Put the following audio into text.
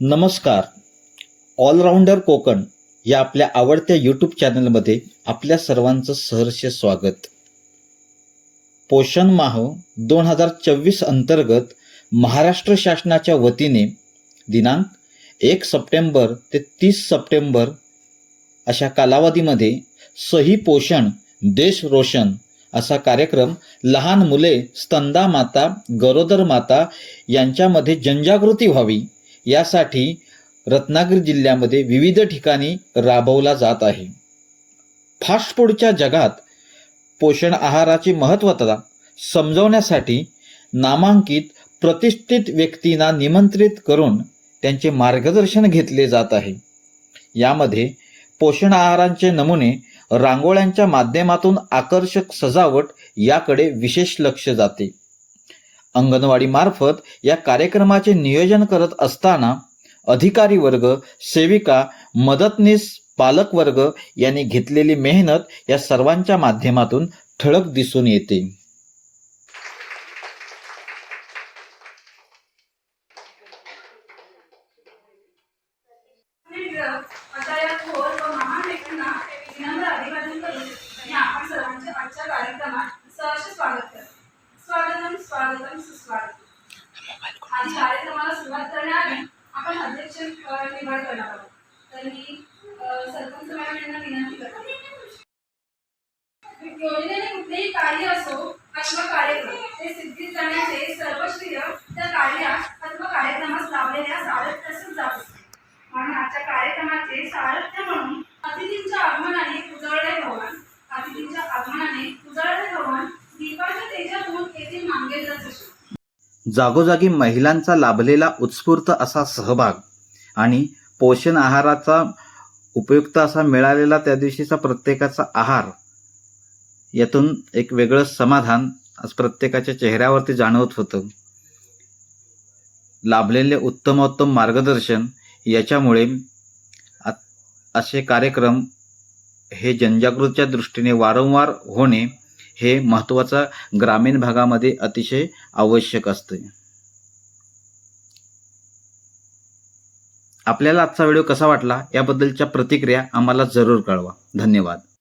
नमस्कार. ऑलराऊंडर कोकण या आपल्या आवडत्या यूट्यूब चॅनलमध्ये आपल्या सर्वांचं सहर्ष स्वागत. पोषण माह दोन हजार चोवीस अंतर्गत महाराष्ट्र शासनाच्या वतीने दिनांक एक सप्टेंबर ते तीस सप्टेंबर अशा कालावधीमध्ये सही पोषण देश रोशन असा कार्यक्रम लहान मुले स्तंदा माता गरोदर माता यांच्यामध्ये जनजागृती व्हावी. यासाठी रत्नागिरी जिल्ह्यामध्ये विविध ठिकाणी राबवला जात आहे. फास्ट फूडच्या जगात पोषण आहाराची महत्त्वता समजवण्यासाठी नामांकित प्रतिष्ठित व्यक्तींना निमंत्रित करून त्यांचे मार्गदर्शन घेतले जात आहे. यामध्ये पोषण आहारांचे नमुने रांगोळ्यांच्या माध्यमातून आकर्षक सजावट याकडे विशेष लक्ष जाते. अंगणवाडी मार्फत या कार्यक्रमाचे नियोजन करत असताना अधिकारी वर्ग सेविका मदतनीस पालक वर्ग यांनी घेतलेली मेहनत या सर्वांच्या माध्यमातून ठळक दिसून येते. स्वागत करतो. स्वागतम स्वागतम सुस्वागतम आधी कार्यक्रमाला सुरुवात करण्याआधी आपण अध्यक्ष निवड करणार आहोत तर मी सरपंच मॅडम यांना विनंती करते योजनेने कुठलेही कार्य असो अथवा कार्यक्रम ते सिद्धित करण्याचे सर्व श्रेय त्या कार्यात अथवा कार्यक्रमास लाभलेल्या सारथ्यासून जात असते म्हणून आजच्या कार्यक्रमाचे सारथ्य म्हणून अतिथींच्या आगमनाने उजळले भवन. अतिथींच्या आगमनाने उजळले भवन. दीपाच्या तेज जागोजागी महिलांचा लाभलेला उत्स्फूर्त असा सहभाग आणि पोषण आहाराचा उपयुक्त असा मिळालेला त्या दिवशीचा प्रत्येकाचा आहार यातून एक वेगळं समाधान आज प्रत्येकाच्या चेहऱ्यावरती जाणवत होतं. लाभलेले उत्तमोत्तम मार्गदर्शन याच्यामुळे असे कार्यक्रम हे जनजागृतीच्या दृष्टीने वारंवार होणे हे महत्वाचं ग्रामीण भागामध्ये अतिशय आवश्यक असते. आपल्याला आजचा व्हिडिओ कसा वाटला याबद्दलच्या प्रतिक्रिया आम्हाला जरूर कळवा. धन्यवाद.